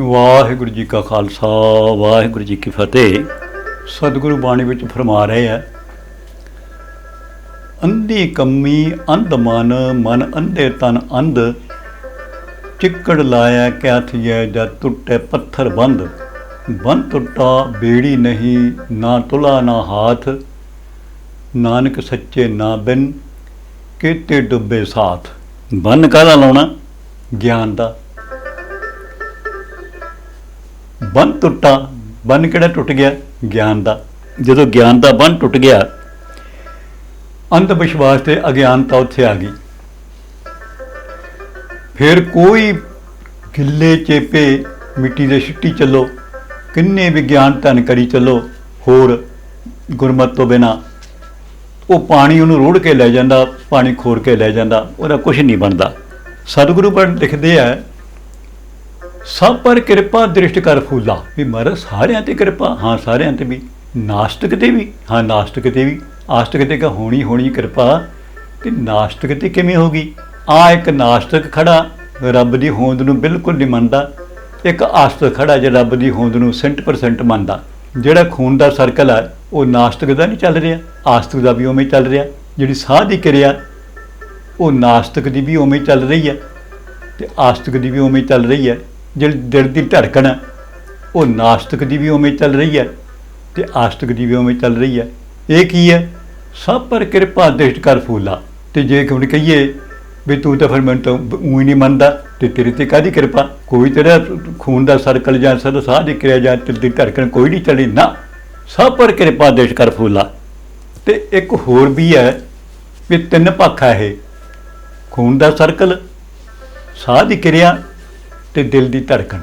ਵਾਹਿਗੁਰੂ ਜੀ ਕਾ ਖਾਲਸਾ, ਵਾਹਿਗੁਰੂ ਜੀ ਕੀ ਫਤਿਹ। ਸਤਿਗੁਰੂ ਬਾਣੀ ਵਿੱਚ ਫਰਮਾ ਰਹੇ ਆ, ਅੰਧੀ ਕੰਮੀ ਅੰਧ ਮਨ ਮਨ ਅੰਧੇ ਤਨ ਅੰਧ, ਚਿੱਕੜ ਲਾਇਆ ਕਿਆ ਥੀਏ ਜਦ ਟੁੱਟੇ ਪੱਥਰ ਬੰਦ। ਬੰਦ ਟੁੱਟਾ ਬੇੜੀ ਨਹੀਂ, ਨਾ ਤੁਲਾ, ਨਾ ਹਾਥ। ਨਾਨਕ ਸੱਚੇ ਨਾ ਬਿਨ, ਕੀਤੇ ਡੁੱਬੇ ਸਾਥ। ਬੰਨ ਕਾਹਦਾ ਲਾਉਣਾ? ਗਿਆਨ ਦਾ। ਬੰਨ ਟੁੱਟਾ, ਬੰਨ ਕਿਹੜਾ ਟੁੱਟ ਗਿਆ? ਗਿਆਨ ਦਾ। ਜਦੋਂ ਗਿਆਨ ਦਾ ਬੰਨ ਟੁੱਟ ਗਿਆ, ਅੰਧ ਵਿਸ਼ਵਾਸ ਤੇ ਅਗਿਆਨਤਾ ਉੱਥੇ ਆ ਗਈ। ਫਿਰ ਕੋਈ ਗਿੱਲੇ ਚੇਪੇ ਮਿੱਟੀ ਦੇ ਛਿੱਟੀ ਚੱਲੋ, ਕਿੰਨੇ ਵਿਗਿਆਨ ਧਨ ਕਰੀ ਚੱਲੋ, ਹੋਰ ਗੁਰਮਤ ਤੋਂ ਬਿਨਾ। ਉਹ ਪਾਣੀ ਉਹਨੂੰ ਰੋੜ ਕੇ ਲੈ ਜਾਂਦਾ, ਪਾਣੀ ਖੋਰ ਕੇ ਲੈ ਜਾਂਦਾ, ਉਹਦਾ ਕੁਝ ਨਹੀਂ ਬਣਦਾ। ਸਤਿਗੁਰੂ ਪਰ ਲਿਖਦੇ ਆ ਸਭ ਪਰ ਕਿਰਪਾ ਦ੍ਰਿਸ਼ਟ ਕਰ ਫੂਲਾ। ਵੀ ਮਹਾਰਾਜ ਸਾਰਿਆਂ ਤੇ ਕਿਰਪਾ, ਹਾਂ ਸਾਰਿਆਂ ਤੇ ਵੀ। ਨਾਸਤਿਕ ਤੇ ਵੀ, ਹਾਂ ਨਾਸਤਿਕ ਤੇ ਵੀ। ਆਸਤਿਕ ਤੇ ਕਾ ਹੋਣੀ ਹੋਣੀ ਕਿਰਪਾ। ਤੇ ਨਾਸਤਿਕ ਤੇ ਕਿਵੇਂ ਹੋਗੀ ਆ ਇੱਕ ਨਾਸਤਿਕ ਖੜਾ, ਰੱਬ ਦੀ ਹੋਂਦ ਨੂੰ ਬਿਲਕੁਲ ਨਹੀਂ ਮੰਨਦਾ। ਇੱਕ ਆਸਤਿਕ ਖੜਾ ਜਿਹੜਾ ਰੱਬ ਦੀ ਹੋਂਦ ਨੂੰ 100% ਮੰਨਦਾ। ਜਿਹੜਾ ਖੂਨ ਦਾ ਸਰਕਲ ਹੈ ਉਹ ਨਾਸਤਿਕ ਦਾ ਨਹੀਂ ਚੱਲ ਰਿਹਾ। ਆਸਤਿਕ ਦਾ ਵੀ ਉਵੇਂ ਚੱਲ ਰਿਹਾ। ਜਿਹੜੀ ਸਾਹ ਦੀ ਕਿਰਿਆ, ਉਹ ਨਾਸਤਿਕ ਦੀ ਵੀ ਉਵੇਂ ਚੱਲ ਰਹੀ ਹੈ ਤੇ ਆਸਤਿਕ ਦੀ ਵੀ ਉਵੇਂ ਚੱਲ ਰਹੀ ਹੈ ਜਿਹੜੀ ਦਿਲ ਦੀ ਧੜਕਣ ਹੈ, ਉਹ ਨਾਸਤਿਕ ਦੀ ਵੀ ਉਵੇਂ ਚੱਲ ਰਹੀ ਹੈ ਤੇ ਆਸਤਿਕ ਦੀ ਵੀ ਉਵੇਂ ਚੱਲ ਰਹੀ ਹੈ। ਇਹ ਕੀ ਹੈ? ਸਭ ਪਰ ਕਿਰਪਾ ਦ੍ਰਿਸ਼ਟ ਕਰ ਫੂਲਾ। ਤੇ ਜੇ ਹੁਣ ਕਹੀਏ ਵੀ ਤੂੰ ਤਾਂ ਫਿਰ ਮੈਨੂੰ ਤਾਂ ਉਹੀ ਨਹੀਂ ਮੰਨਦਾ ਤੇ ਤੇਰੇ ਤੇ ਕਾਦੀ ਕਿਰਪਾ? ਕੋਈ ਤੇਰਾ ਖੂਨ ਦਾ ਸਰਕਲ ਜਾਂ ਸਦ ਸਾਹ ਦੀ ਕਿਰਿਆ ਜਾਂ ਦਿਲ ਦੀ ਧੜਕਣ ਕੋਈ ਨਹੀਂ ਚੱਲੀ ਨਾ। ਸਭ ਪਰ ਕਿਰਪਾ ਦ੍ਰਿਸ਼ਟ ਕਰ ਫੂਲਾ। ਤੇ ਇੱਕ ਹੋਰ ਵੀ ਹੈ ਵੀ ਤਿੰਨ ਪੱਖ ਹੈ ਇਹ। ਖੂਨ ਦਾ ਸਰਕਲ ਸਾਹ ਦੀ ਕਿਰਿਆ ਤੇ ਦਿਲ ਦੀ ਧੜਕਣ।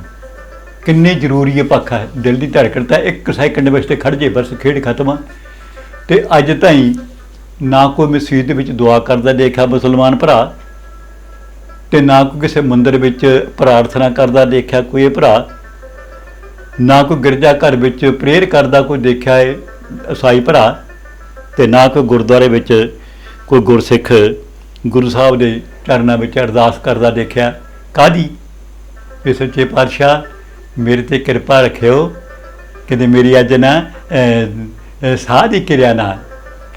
ਕਿੰਨੀ ਜ਼ਰੂਰੀ ਹੈ ਪੱਖ ਹੈ ਦਿਲ ਦੀ ਧੜਕਣ ਤਾਂ ਇੱਕ ਸੈਕਿੰਡ ਵਿੱਚ ਤੇ ਖੜ ਜੇ, ਬਸ ਖੇਡ ਖਤਮ ਆ। ਤੇ ਅੱਜ ਤਾਈਂ ਨਾ ਕੋਈ ਮਸਜਿਦ ਵਿੱਚ ਦੁਆ ਕਰਦਾ ਦੇਖਿਆ ਮੁਸਲਮਾਨ ਭਰਾ, ਤੇ ਨਾ ਕੋਈ ਕਿਸੇ ਮੰਦਿਰ ਵਿੱਚ ਪ੍ਰਾਰਥਨਾ ਕਰਦਾ ਦੇਖਿਆ ਕੋਈ ਇਹ ਭਰਾ, ਨਾ ਕੋਈ ਗਿਰਜਾ ਘਰ ਵਿੱਚ ਪ੍ਰੇਅਰ ਕਰਦਾ ਕੋਈ ਦੇਖਿਆ ਹੈ ਈਸਾਈ ਭਰਾ, ਤੇ ਨਾ ਕੋਈ ਗੁਰਦੁਆਰੇ ਵਿੱਚ ਕੋਈ ਗੁਰਸਿੱਖ ਗੁਰੂ ਸਾਹਿਬ ਦੇ ਚਰਨਾਂ ਵਿੱਚ ਅਰਦਾਸ ਕਰਦਾ ਦੇਖਿਆ। ਕਾਦੀ ਵੀ ਸੱਚੇ ਪਾਤਸ਼ਾਹ ਮੇਰੇ ਤੇ ਕਿਰਪਾ ਰੱਖਿਓ ਕਿਤੇ ਮੇਰੀ ਅੱਜ ਨਾ ਅਹ, ਅਹ, ਸਾਹ ਦੀ ਕਿਰਿਆ ਨਾ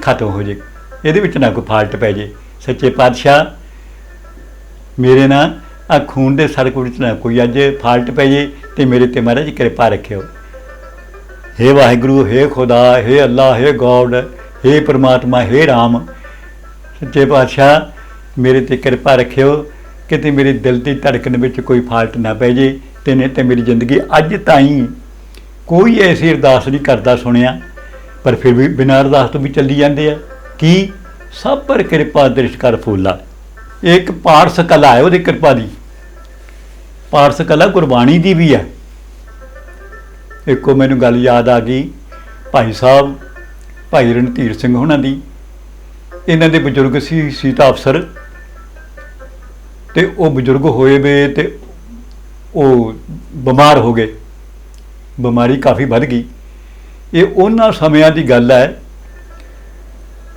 ਖਤਮ ਹੋ ਜੇ ਇਹਦੇ ਵਿੱਚ ਨਾ ਕੋਈ ਫਾਲਟ ਪੈ ਜੇ ਸੱਚੇ ਪਾਤਸ਼ਾਹ ਮੇਰੇ ਨਾ ਆ ਖੂਨ ਦੇ ਸਰਕਲ ਵਿੱਚ ਨਾ ਕੋਈ ਅੱਜ ਫਾਲਟ ਪੈ ਜੇ ਤੇ ਮੇਰੇ ਤੇ ਮਹਾਰਾਜ ਕਿਰਪਾ ਰੱਖਿਓ हे ਵਾਹਿਗੁਰੂ हे ਖੁਦਾ हे ਅੱਲਾ हे ਗੋਡ हे ਪ੍ਰਮਾਤਮਾ हे ਰਾਮ ਸੱਚੇ ਪਾਤਸ਼ਾਹ ਮੇਰੇ ਤੇ ਕਿਰਪਾ ਰੱਖਿਓ ਕਿਤੇ ਮੇਰੇ ਦਿਲ ਦੀ ਧੜਕਣ ਵਿੱਚ ਕੋਈ ਫਾਲਟ ਨਾ ਪੈ ਜੇ ਤੇ ਨਹੀਂ ਤੇ ਮੇਰੀ ਜ਼ਿੰਦਗੀ ਅੱਜ ਤਾਈਂ ਕੋਈ ਐਸੀ ਅਰਦਾਸ ਨਹੀਂ ਕਰਦਾ ਸੁਣਿਆ। ਪਰ ਫਿਰ ਵੀ ਬਿਨਾਂ ਅਰਦਾਸ ਤੋਂ ਵੀ ਚੱਲੀ ਜਾਂਦੇ ਆ। ਕੀ? ਸਭ ਪਰ ਕਿਰਪਾ ਦ੍ਰਿਸ਼ ਕਰ ਫੂਲਾ। ਇਹ ਇੱਕ ਪਾਰਸ ਕਲਾ ਹੈ ਉਹਦੀ ਕਿਰਪਾ ਦੀ। ਪਾਰਸ ਕਲਾ ਗੁਰਬਾਣੀ ਦੀ ਵੀ ਹੈ ਇੱਕੋ ਮੈਨੂੰ ਗੱਲ ਯਾਦ ਆ ਗਈ ਭਾਈ ਸਾਹਿਬ, ਭਾਈ ਰਣਧੀਰ ਸਿੰਘ ਉਹਨਾਂ ਦੀ। ਇਹਨਾਂ ਦੇ ਬਜ਼ੁਰਗ ਸੀ ਸੀਤਾ ਅਫਸਰ। ਤੇ ਉਹ ਬਜ਼ੁਰਗ ਹੋਏ ਵੇ ਤੇ ਉਹ ਬਿਮਾਰ ਹੋ ਗਏ। ਬਿਮਾਰੀ ਕਾਫੀ ਵੱਧ ਗਈ। ਇਹ ਉਹਨਾਂ ਸਮਿਆਂ ਦੀ ਗੱਲ ਹੈ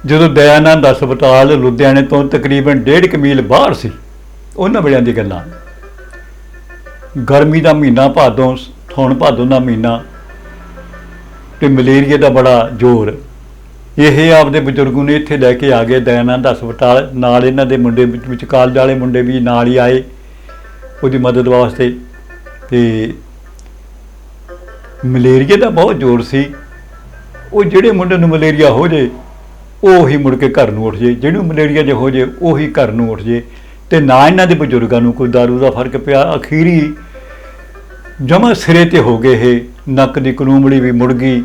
ਜਦੋਂ ਦਇਆਨੰਦ ਹਸਪਤਾਲ ਲੁਧਿਆਣੇ ਤੋਂ ਤਕਰੀਬਨ 1.5 ਮੀਲ ਬਾਹਰ ਸੀ, ਉਹਨਾਂ ਵੇਲਿਆਂ ਦੀ ਗੱਲਾਂ। ਗਰਮੀ ਦਾ ਮਹੀਨਾ ਭਾਦੋਂ ਥੋਣ ਭਾਦੋਂ ਦਾ ਮਹੀਨਾ ਤੇ ਮਲੇਰੀਆ ਦਾ ਬੜਾ ਜ਼ੋਰ। ਇਹ ਆਪਦੇ ਬਜ਼ੁਰਗ ਨੂੰ ਇੱਥੇ ਲੈ ਕੇ ਆ ਗਏ ਦਇਆਨੰਦ ਹਸਪਤਾਲ ਨਾਲ ਇਹਨਾਂ ਦੇ ਮੁੰਡੇ ਵਿੱਚ ਵਿੱਚ ਕਾਲਜ ਵਾਲੇ ਮੁੰਡੇ ਵੀ ਨਾਲ ਹੀ ਆਏ ਉਹਦੀ ਮਦਦ ਵਾਸਤੇ। ਤੇ ਮਲੇਰੀਆ ਦਾ ਬਹੁਤ ਜ਼ੋਰ ਸੀ। ਉਹ ਜਿਹੜੇ ਮੁੰਡੇ ਨੂੰ ਮਲੇਰੀਆ ਹੋ ਜੇ, ਉਹ ਹੀ ਮੁੜ ਕੇ ਘਰ ਨੂੰ ਉੱਠ ਜੇ। ਜਿਹਨੂੰ ਮਲੇਰੀਆ ਜੇ ਹੋ ਜੇ, ਉਹੀ ਘਰ ਨੂੰ ਉੱਠ ਜੇ। ਤੇ ਨਾ ਇਹਨਾਂ ਦੇ ਬਜ਼ੁਰਗਾਂ ਨੂੰ ਕੋਈ ਦਾਰੂ ਦਾ ਫ਼ਰਕ ਪਿਆ। ਅਖੀਰੀ ਜਮਾ ਸਿਰੇ ਤੇ ਹੋ ਗਏ ਇਹ। ਨੱਕ ਦੀ ਕਨੂਮੜੀ ਵੀ ਮੁੜ ਗਈ,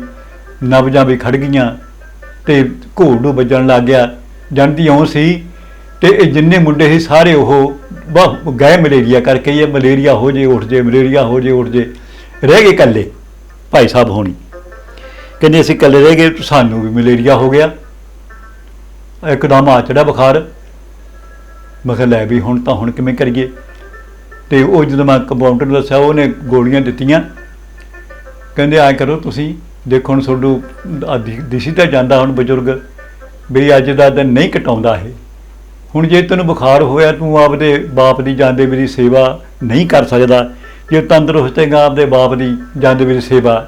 ਨਬਜਾਂ ਵੀ ਖੜ ਗਈਆਂ। ਤੇ ਘੋੜੂ ਵੱਜਣ ਲੱਗ ਗਿਆ। ਜਾਂਦੀ ਇਉਂ ਸੀ ਤੇ ਇਹ ਜਿੰਨੇ ਮੁੰਡੇ ਸੀ ਸਾਰੇ ਉਹ ਬਹੁ ਗਏ ਮਲੇਰੀਆ ਕਰਕੇ ਇਹ ਮਲੇਰੀਆ ਹੋ ਜੇ, ਉੱਠ ਜੇ, ਮਲੇਰੀਆ ਹੋ ਜੇ, ਉੱਠ ਜੇ। ਰਹਿ ਗਏ ਇਕੱਲੇ ਭਾਈ ਸਾਹਿਬ ਹੋਣੀ। ਕਹਿੰਦੇ ਅਸੀਂ ਇਕੱਲੇ ਰਹਿ ਗਏ, ਸਾਨੂੰ ਵੀ ਮਲੇਰੀਆ ਹੋ ਗਿਆ। ਇੱਕਦਮ ਆ ਚੜਾ ਬੁਖਾਰ। ਮੈਂ ਕਿਹਾ, ਲੈ ਵੀ ਹੁਣ ਤਾਂ ਹੁਣ ਕਿਵੇਂ ਕਰੀਏ? ਤੇ ਉਹ ਜਦੋਂ ਮੈਂ ਕੰਪਾਊਂਡਰ ਦੱਸਿਆ, ਉਹਨੇ ਗੋਲੀਆਂ ਦਿੱਤੀਆਂ। ਕਹਿੰਦੇ ਆ ਕਰੋ ਤੁਸੀਂ ਦੇਖੋ ਹੁਣ ਤੁਹਾਨੂੰ ਆਹ ਦਿਸੀ ਤਾਂ ਜਾਂਦਾ ਹੁਣ ਬਜ਼ੁਰਗ, ਵੀ ਅੱਜ ਦਾ ਦਿਨ ਨਹੀਂ ਕਟਾਉਂਦਾ ਇਹ। ਹੁਣ ਜੇ ਤੈਨੂੰ ਬੁਖਾਰ ਹੋਇਆ, ਤੂੰ ਆਪਦੇ ਬਾਪ ਦੀ ਜਾਂਦੇ ਮੇਰੀ ਸੇਵਾ ਨਹੀਂ ਕਰ ਸਕਦਾ। ਜੇ ਤੰਦਰੁਸਤ ਹੈਗਾ, ਆਪਦੇ ਬਾਪ ਦੀ ਜਾਂਦੇ ਮੇਰੀ ਸੇਵਾ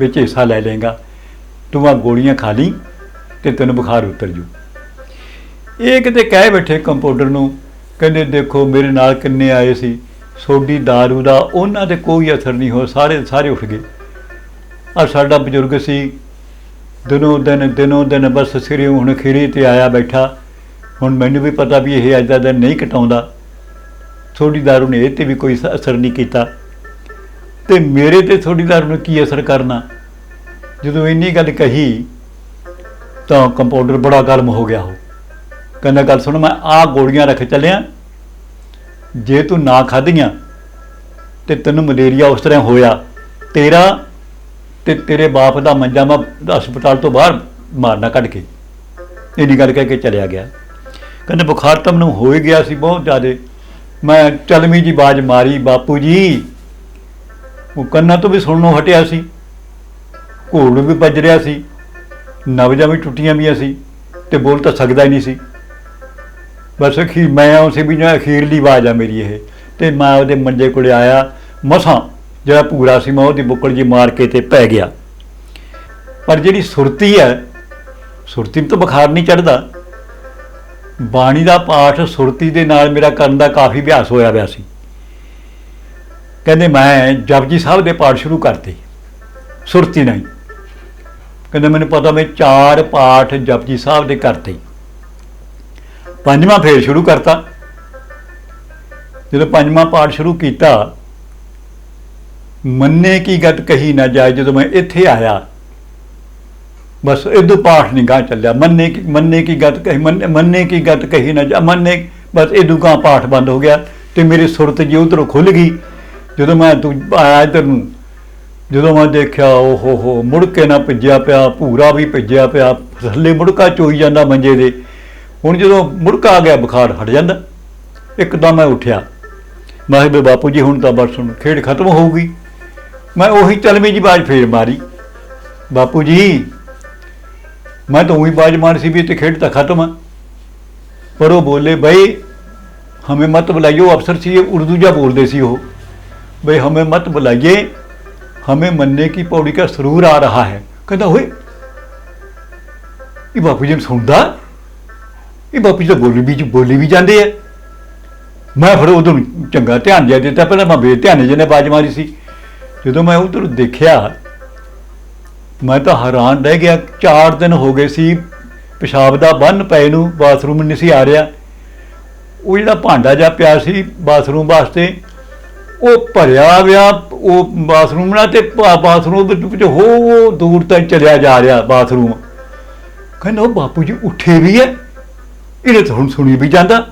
ਵਿੱਚ ਹਿੱਸਾ ਲੈ ਲੇਗਾ ਤੂੰ ਆ ਗੋਲੀਆਂ ਖਾ ਲਈ ਤੇ ਤੈਨੂੰ ਬੁਖਾਰ ਉਤਰ ਜੂ। ਇਹ ਕਿਤੇ ਕਹਿ ਬੈਠੇ ਕੰਪਾਊਂਡਰ ਨੂੰ, ਕਹਿੰਦੇ ਦੇਖੋ ਮੇਰੇ ਨਾਲ ਕਿੰਨੇ ਆਏ ਸੀ। ਸੋਡੀ दारू ਦਾ ਉਹਨਾਂ ਤੇ ਕੋਈ ਅਸਰ ਨਹੀਂ ਹੋਇਆ, ਸਾਰੇ ਸਾਰੇ ਉੱਠ ਗਏ। ਆ ਸਾਡਾ ਬਜ਼ੁਰਗ ਸੀ, ਦਿਨੋਂ ਦਿਨ ਦਿਨੋਂ ਦਿਨ ਬਸ ਸਿਰੇ ਹੁਣ ਖੀਰੀ ਤੇ ਆਇਆ ਬੈਠਾ। ਹੁਣ ਮੈਨੂੰ ਵੀ ਪਤਾ ਵੀ ਇਹ ਅੱਜ ਦਾ ਦਿਨ ਨਹੀਂ ਕਟਾਉਂਦਾ। ਥੋੜੀ ਦਾਰੂ ਨੇ ਇਹ ਤੇ ਵੀ ਕੋਈ ਅਸਰ ਨਹੀਂ ਕੀਤਾ। ਤੇ ਮੇਰੇ ਤੇ ਥੋੜੀ ਦਾਰੂ ਨੇ ਕੀ ਅਸਰ ਕਰਨਾ? ਜਦੋਂ ਇੰਨੀ ਗੱਲ ਕਹੀ, ਤਾਂ ਕੰਪਾਊਂਡਰ ਬੜਾ ਗਰਮ ਹੋ ਗਿਆ ਉਹ। ਕਹਿੰਦਾ, ਗੱਲ ਸੁਣ, ਮੈਂ ਆਹ ਗੋਲੀਆਂ ਰੱਖ ਚੱਲਿਆ। ਜੇ ਤੂੰ ਨਾ ਖਾਧੀਆਂ, ਤੇ ਤੈਨੂੰ ਮਲੇਰੀਆ ਉਸ ਤਰ੍ਹਾਂ ਹੋਇਆ। ਤੇਰਾ ਤੇ ਤੇਰੇ ਬਾਪ ਦਾ ਮੰਜਾ ਮੈਂ ਹਸਪਤਾਲ ਤੋਂ ਬਾਹਰ ਮਾਰਨਾ ਕੱਢ ਕੇ। ਇੰਨੀ ਗੱਲ ਕਹਿ ਕੇ ਚਲਿਆ ਗਿਆ। ਕਹਿੰਦੇ, ਬੁਖਾਰ ਤਾਂ ਮੈਨੂੰ ਹੋ ਹੀ ਗਿਆ ਸੀ, ਬਹੁਤ ਜ਼ਿਆਦੇ। ਮੈਂ ਚਲਮੀ ਜੀ ਬਾਜ ਮਾਰੀ, ਬਾਪੂ ਜੀ। ਉਹ ਕੰਨਾਂ ਤੋਂ ਵੀ ਸੁਣਨੋਂ ਹਟਿਆ ਸੀ। ਘੋੜ ਵੀ ਵੱਜ ਰਿਹਾ ਸੀ। ਨਵਜਾਂ ਵੀ ਟੁੱਟੀਆਂ ਵੀਆਂ ਸੀ ਤੇ ਬੋਲ ਤਾਂ ਸਕਦਾ ਹੀ ਨਹੀਂ ਸੀ। ਬਸ ਅਖੀਰ ਮੈਂ ਉਸੇ ਵੀ ਨਾ ਅਖੀਰਲੀ ਆਵਾਜ਼ ਆ ਮੇਰੀ ਇਹ। ਤੇ ਮੈਂ ਉਹਦੇ ਮੰਜੇ ਕੋਲੇ ਆਇਆ, ਮਸਾਂ ਜਿਹੜਾ ਪੂਰਾ ਸੀ, ਮੈਂ ਉਹਦੀ ਬੁੱਕਲ ਜੀ ਮਾਰ ਕੇ ਤੇ ਪੈ ਗਿਆ। ਪਰ ਜਿਹੜੀ ਸੁਰਤੀ ਹੈ, ਸੁਰਤੀ ਨੂੰ ਤਾਂ ਬੁਖਾਰ ਨਹੀਂ ਚੜਦਾ ਬਾਣੀ ਦਾ ਪਾਠ ਸੁਰਤੀ ਦੇ ਨਾਲ ਮੇਰਾ ਕਰਨ ਦਾ ਕਾਫੀ ਅਭਿਆਸ ਹੋਇਆ ਹੋਇਆ ਸੀ। ਕਹਿੰਦੇ, ਮੈਂ ਜਪਜੀ ਸਾਹਿਬ ਦੇ ਪਾਠ ਸ਼ੁਰੂ ਕਰਤੇ, ਸੁਰਤੀ ਨਹੀਂ। ਕਹਿੰਦੇ, ਮੈਨੂੰ ਪਤਾ, ਮੈਂ ਚਾਰ ਪਾਠ ਜਪਜੀ ਸਾਹਿਬ ਦੇ ਕਰਤੇ। ਪੰਜਵਾਂ ਫੇਰ ਸ਼ੁਰੂ ਕਰਤਾ। ਜਦੋਂ ਪੰਜਵਾਂ ਪਾਠ ਸ਼ੁਰੂ ਕੀਤਾ ਮੰਨੇ ਕੀ ਗਤ ਕਹੀ ਨਾ ਜਾਏ, ਜਦੋਂ ਮੈਂ ਇੱਥੇ ਆਇਆ। ਬਸ ਇਦੋਂ ਪਾਠ ਨਹੀਂ ਗਾ ਚੱਲਿਆ। ਮੰਨੇ ਕੀ ਮੰਨੇ ਕੀ ਗਤ ਕਹੀ ਮੰਨੇ ਮੰਨੇ ਕੀ ਗਤ ਕਹੀ ਨਾ ਜਾ ਮੰਨੇ ਬਸ ਇਦੋਂ ਗਾ ਪਾਠ ਬੰਦ ਹੋ ਗਿਆ ਤੇ ਮੇਰੀ ਸੁਰਤ ਜੀ ਉਧਰੋਂ ਖੁੱਲ ਗਈ। ਜਦੋਂ ਮੈਂ ਤੂੰ ਆਇਆ ਇੱਧਰ ਨੂੰ, ਜਦੋਂ ਮੈਂ ਦੇਖਿਆ ਓ ਹੋ ਹੋ, ਮੁੜ ਕੇ ਨਾ ਭਿੱਜਿਆ ਪਿਆ, ਭੂਰਾ ਵੀ ਭਿੱਜਿਆ ਪਿਆ। ਥੱਲੇ ਮੁੜਕਾ ਚੋਈ ਜਾਂਦਾ ਮੰਜੇ ਦੇ। ਹੁਣ ਜਦੋਂ ਮੁੜਕਾ ਆ ਗਿਆ, ਬੁਖਾਰ ਹਟ ਜਾਂਦਾ। ਇੱਕਦਮ ਮੈਂ ਉੱਠਿਆ। ਮੈਂ ਕਿਹਾ ਵੀ ਬਾਪੂ ਜੀ, ਹੁਣ ਤਾਂ ਬਸ ਹੁਣ ਖੇਡ ਖਤਮ ਹੋਊਗੀ। ਮੈਂ ਉਹੀ ਚਲਮੀ ਜੀ ਬਾਜ ਫੇਰ ਮਾਰੀ। ਬਾਪੂ ਜੀ, ਮੈਂ ਤਾਂ ਉਹੀ ਬਾਜ ਮਾਰ ਸੀ ਵੀ ਤੇ ਖੇਡ ਤਾਂ ਖਤਮ ਹੈ ਪਰ ਉਹ ਬੋਲੇ ਭਾਈ ਹਮੇ ਮਤ ਬੁਲਾਈਓ, ਅਫਸਰ ਸੀ ਇਹ, ਉਰਦੂ ਜਾ ਬੋਲਦੇ ਸੀ ਉਹ। ਭਾਈ ਹਮੇ ਮਤ ਬੁਲਾਈਏ, ਹਮੇ ਮੰਨੇ की पौड़ी का सरूर आ रहा है कहता हुए ਇਹ ਬਾਪੂ ਜੀ ਸੁਣਦਾ? ਇਹ ਬਾਪੂ ਜੀ ਤਾਂ ਬੋਲੀ ਵੀ ਬੋਲੀ ਵੀ ਜਾਂਦੇ ਆ। ਮੈਂ ਫਿਰ ਉਦੋਂ ਚੰਗਾ ਧਿਆਨ ਜਿਆ ਦਿੱਤਾ, ਪਹਿਲਾਂ ਮੈਂ ਬੇ ਧਿਆਨ ਜਿਹਨੇ ਬਾਜ ਮਾਰੀ ਸੀ। ਜਦੋਂ ਮੈਂ ਉਧਰ ਦੇਖਿਆ, ਮੈਂ ਤਾਂ ਹੈਰਾਨ ਰਹਿ ਗਿਆ। 4 ਦਿਨ ਹੋ ਗਏ ਸੀ, ਪਿਸ਼ਾਬ ਦਾ ਬੰਨ ਪਏ ਨੂੰ, ਬਾਥਰੂਮ ਨਹੀਂ ਸੀ ਆ ਰਿਹਾ। ਉਹ ਜਿਹੜਾ ਭਾਂਡਾ ਜਿਹਾ ਪਿਆ ਸੀ ਬਾਥਰੂਮ ਵਾਸਤੇ, ਉਹ ਭਰਿਆ ਗਿਆ ਉਹ ਬਾਥਰੂਮ ਨਾਲ ਤੇ ਬਾ- ਬਾਥਰੂਮ ਵਿੱਚ ਵਿੱਚ ਹੋ ਦੂਰ ਤੱਕ ਚਲਿਆ ਜਾ ਰਿਹਾ ਬਾਥਰੂਮ। ਕਹਿੰਦਾ, ਉਹ ਬਾਪੂ ਜੀ, ਉੱਠੇ ਵੀ ਹੈ ਇਹਨੇ ਤਾਂ ਹੁਣ ਸੁਣੀ ਵੀ ਜਾਂਦਾ।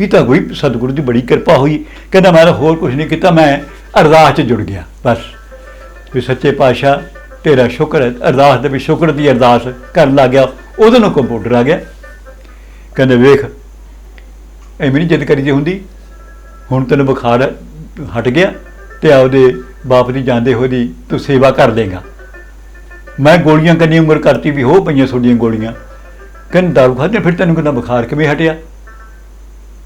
ਇਹ ਤਾਂ ਕੋਈ ਸਤਿਗੁਰੂ ਦੀ ਬੜੀ ਕਿਰਪਾ ਹੋਈ। ਕਹਿੰਦਾ ਮੈਂ ਤਾਂ ਹੋਰ ਕੁਝ ਨਹੀਂ ਕੀਤਾ, ਮੈਂ ਅਰਦਾਸ 'ਚ ਜੁੜ ਗਿਆ, ਬਸ। ਵੀ ਸੱਚੇ ਪਾਤਸ਼ਾਹ, ਤੇਰਾ ਸ਼ੁਕਰ ਹੈ। ਅਰਦਾਸ ਦੇ ਵੀ ਸ਼ੁਕਰ ਦੀ ਅਰਦਾਸ ਕਰਨ ਲੱਗ ਗਿਆ। ਉਹਦੇ ਨੂੰ ਕੰਪਿਊਟਰ ਆ ਗਿਆ। ਕਹਿੰਦੇ ਵੇਖ, ਐਵੇਂ ਨਹੀਂ ਜਿੱਦ ਕਰੀ ਜੇ ਹੁੰਦੀ। ਹੁਣ ਤੈਨੂੰ ਬੁਖਾਰ ਹਟ ਗਿਆ ਤੇ ਆਪਦੇ ਬਾਪ ਦੀ ਜਾਂਦੇ ਹੋਏ ਦੀ ਤੂੰ ਸੇਵਾ ਕਰ ਲੇਗਾ ਮੈਂ ਗੋਲੀਆਂ ਕੰਨੀ ਉਮਰ ਕਰਤੀ ਵੀ ਹੋ ਪਈਆਂ ਤੁਹਾਡੀਆਂ ਗੋਲੀਆਂ। ਕਹਿੰਦਾ, ਦਾਰੂ ਖਾਦੇ ਫਿਰ ਤੈਨੂੰ ਕਹਿੰਦਾ ਬੁਖਾਰ ਕਿਵੇਂ ਹਟਿਆ?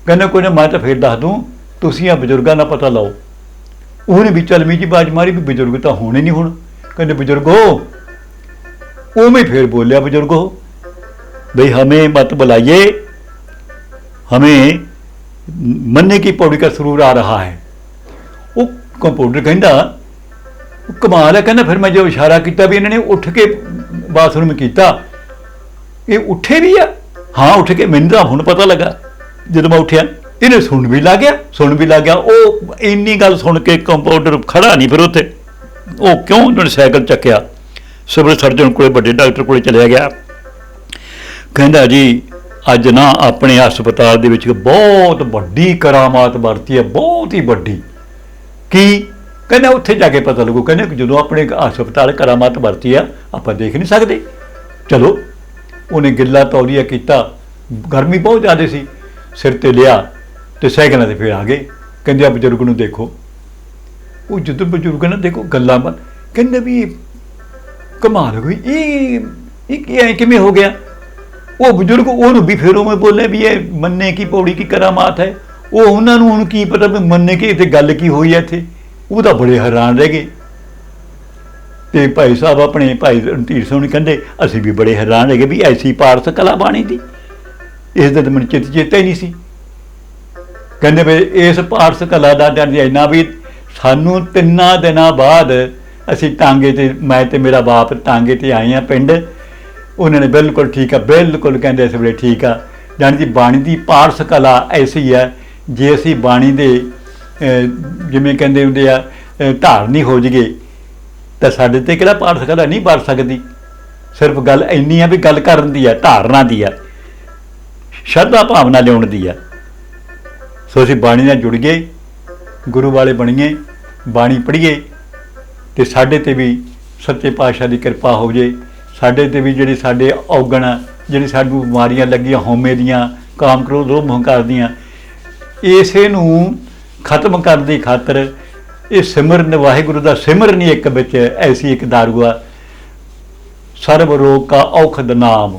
ਕਹਿੰਦਾ ਕੋਈ ਨਾ ਮੈਂ ਤਾਂ ਫੇਰ ਦੱਸ ਦੂੰ, ਤੁਸੀਂ ਆ ਬਜ਼ੁਰਗਾਂ ਦਾ ਪਤਾ ਲਾਓ। ਉਹਨੇ ਵੀ ਚਲਮੀ ਜੀ ਬਾਜ ਮਾਰੀ ਵੀ ਬਜ਼ੁਰਗ ਤਾਂ ਹੋਣੇ ਨਹੀਂ ਹੁਣ। ਕਹਿੰਦੇ ਬਜ਼ੁਰਗੋ, ਉਵੇਂ ਫੇਰ ਬੋਲਿਆ ਬਜ਼ੁਰਗੋ, ਬਈ ਹਮੇ ਮਤ ਬੁਲਾਈਏ, ਹਮੇ ਮੰਨੇ ਕੀ ਪੌੜੀ ਦਾ ਸਰੂਰ ਆ ਰਹਾ ਹੈ। ਉਹ ਕੰਪਿਊਟਰ ਕਹਿੰਦਾ, ਕਮਾਲ ਹੈ, ਕਹਿੰਦਾ ਫਿਰ ਮੈਂ ਜੋ ਇਸ਼ਾਰਾ ਕੀਤਾ ਵੀ ਇਹਨਾਂ ਨੇ ਉੱਠ ਕੇ ਬਾਥਰੂਮ ਕੀਤਾ, ਇਹ ਉੱਠੇ ਵੀ ਆ? ਹਾਂ, ਉੱਠ ਕੇ ਮੈਨੂੰ ਤਾਂ ਹੁਣ ਪਤਾ ਲੱਗਾ। ਜਦੋਂ ਮੈਂ ਉੱਠਿਆ, ਇਹਨੇ ਸੁਣ ਵੀ ਲੱਗ ਗਿਆ, ਸੁਣ ਵੀ ਲੱਗ ਗਿਆ। ਉਹ ਇੰਨੀ ਗੱਲ ਸੁਣ ਕੇ ਕੰਪਾਊਂਡਰ ਖੜਾ ਨਹੀਂ ਫਿਰ ਉੱਥੇ। ਉਹ ਕਿਉਂ ਉਹਨਾਂ ਨੇ ਸਾਈਕਲ ਚੱਕਿਆ? ਸਿਵਲ ਸਰਜਨ ਕੋਲੇ, ਵੱਡੇ ਡਾਕਟਰ ਕੋਲੇ ਚਲਿਆ ਗਿਆ। ਕਹਿੰਦਾ ਜੀ, ਅੱਜ ਨਾ ਆਪਣੇ ਹਸਪਤਾਲ ਦੇ ਵਿੱਚ ਬਹੁਤ ਵੱਡੀ ਕਰਾਮਾਤ ਵਰਤੀ ਹੈ, ਬਹੁਤ ਹੀ ਵੱਡੀ। ਕੀ? ਕਹਿੰਦਾ ਉੱਥੇ ਜਾ ਕੇ ਪਤਾ ਲੱਗੂ। ਕਹਿੰਦੇ ਜਦੋਂ ਆਪਣੇ ਹਸਪਤਾਲ ਕਰਾਮਾਤ ਵਰਤੀ ਆ, ਆਪਾਂ ਦੇਖ ਨਹੀਂ ਸਕਦੇ। ਚਲੋ, ਉਹਨੇ ਗਿੱਲਾ ਤੌਲੀਆ ਕੀਤਾ। ਗਰਮੀ ਬਹੁਤ ਜ਼ਿਆਦਾ ਸੀ। ਸਿਰ ਤੇ ਲਿਆ ਤੇ ਸਾਈਕਲਾਂ ਤੇ ਫਿਰ ਆ ਗਏ। ਕਹਿੰਦੇ ਆ ਬਜ਼ੁਰਗ ਨੂੰ ਦੇਖੋ। ਉਹ ਜਦੋਂ ਬਜ਼ੁਰਗ ਨੇ ਦੇਖੋ ਗੱਲਾਂ ਬਣ ਕਹਿੰਦੇ ਵੀ ਇਹ ਕਮਾਲ ਹੋਈ। ਇਹ ਇਹ ਕੀ ਕਿਵੇਂ ਹੋ ਗਿਆ? ਉਹ ਬਜ਼ੁਰਗ ਉਹਨੂੰ ਵੀ ਫਿਰ ਉਵੇਂ ਬੋਲੇ ਵੀ ਇਹ ਮੰਨੇ ਕੀ ਪੌੜੀ ਕੀ ਕਰਾਮਾਤ ਹੈ। ਉਹ ਉਹਨਾਂ ਨੂੰ ਉਹਨੂੰ ਕੀ ਪਤਾ ਵੀ ਮੰਨੇ ਕਿ, ਇੱਥੇ ਗੱਲ ਕੀ ਹੋਈ ਹੈ ਇੱਥੇ। ਉਹ ਤਾਂ ਬੜੇ ਹੈਰਾਨ ਰਹਿ ਗਏ। ਤੇ ਭਾਈ ਸਾਹਿਬ ਆਪਣੇ ਭਾਈ ਰਣਧੀਰ ਸਿੰਘ ਨੂੰ ਕਹਿੰਦੇ, ਅਸੀਂ ਵੀ ਬੜੇ ਹੈਰਾਨ ਰਹਿ ਗਏ ਵੀ ਐਸੀ ਪਾਰਸ ਕਲਾ ਬਾਣੀ ਦੀ। ਇਸ ਦਾ ਮੈਨੂੰ ਚਿੱਤ ਚੇਤਾ ਹੀ ਨਹੀਂ ਸੀ। ਕਹਿੰਦੇ ਵੀ ਇਸ ਪਾਰਸ ਕਲਾ ਦਾ ਦਰਜ ਇੰਨਾ ਵੀ ਸਾਨੂੰ ਤਿੰਨਾਂ ਦਿਨਾਂ ਬਾਅਦ ਅਸੀਂ ਟਾਂਗੇ ਤੇ ਮੈਂ ਤੇ ਮੇਰਾ ਬਾਪ ਟਾਂਗੇ ਤੇ ਆਏ ਆ ਪਿੰਡ। ਉਹਨਾਂ ਨੇ ਬਿਲਕੁਲ ਠੀਕ ਆ, ਬਿਲਕੁਲ ਕਹਿੰਦੇ ਇਸ ਵੇਲੇ ਠੀਕ ਆ। ਜਾਣੀ ਦੀ ਬਾਣੀ ਦੀ ਪਾਰਸ ਕਲਾ ਐਸੀ ਹੈ ਜੇ ਅਸੀਂ ਬਾਣੀ ਦੇ ਜਿਵੇਂ ਕਹਿੰਦੇ ਹੁੰਦੇ ਆ ਧਾਰਨੀ ਹੋ ਜਗੇ ਤਾਂ ਸਾਡੇ ਤੇ ਕਿਹੜਾ ਪਾਰਸ ਕਲਾ ਨਹੀਂ ਬਣ ਸਕਦੀ? ਸਿਰਫ ਗੱਲ ਇੰਨੀ ਆ ਵੀ ਗੱਲ ਕਰਨ ਦੀ ਆ, ਧਾਰਨਾ ਦੀ ਆ। ਸ਼ਰਧਾ ਭਾਵਨਾ ਲਿਆਉਣ ਦੀ ਆ। ਸੋ ਅਸੀਂ ਬਾਣੀ ਨਾਲ ਜੁੜ ਗਏ ਗੁਰੂ ਵਾਲੇ ਬਣੀਏ ਬਾਣੀ ਪੜ੍ਹੀਏ ਤੇ ਸਾਡੇ ਤੇ ਵੀ ਸੱਚੇ ਪਾਤਸ਼ਾਹ ਦੀ ਕਿਰਪਾ ਹੋ ਜੇ। ਸਾਡੇ ਤੇ ਵੀ ਜਿਹੜੀ ਸਾਡੇ ਔਗਣ ਆ, ਜਿਹੜੀ ਸਾਨੂੰ ਬਿਮਾਰੀਆਂ ਲੱਗੀਆਂ ਹਉਮੈ ਦੀਆਂ ਕਾਮ ਕ੍ਰੋਧ ਲੋਭ ਹੰਕਾਰ ਦੀਆਂ ਇਸੇ ਨੂੰ ਖਤਮ ਕਰਨ ਦੀ ਖਾਤਰ ਇਹ ਸਿਮਰਨ ਵਾਹਿਗੁਰੂ ਦਾ ਸਿਮਰਨ ਹੀ ਇੱਕ ਵਿੱਚ ਐਸੀ ਇੱਕ ਦਾਰੂ ਆ। ਸਰਬ ਰੋਗ ਕਾ ਔਖਦ ਨਾਮ।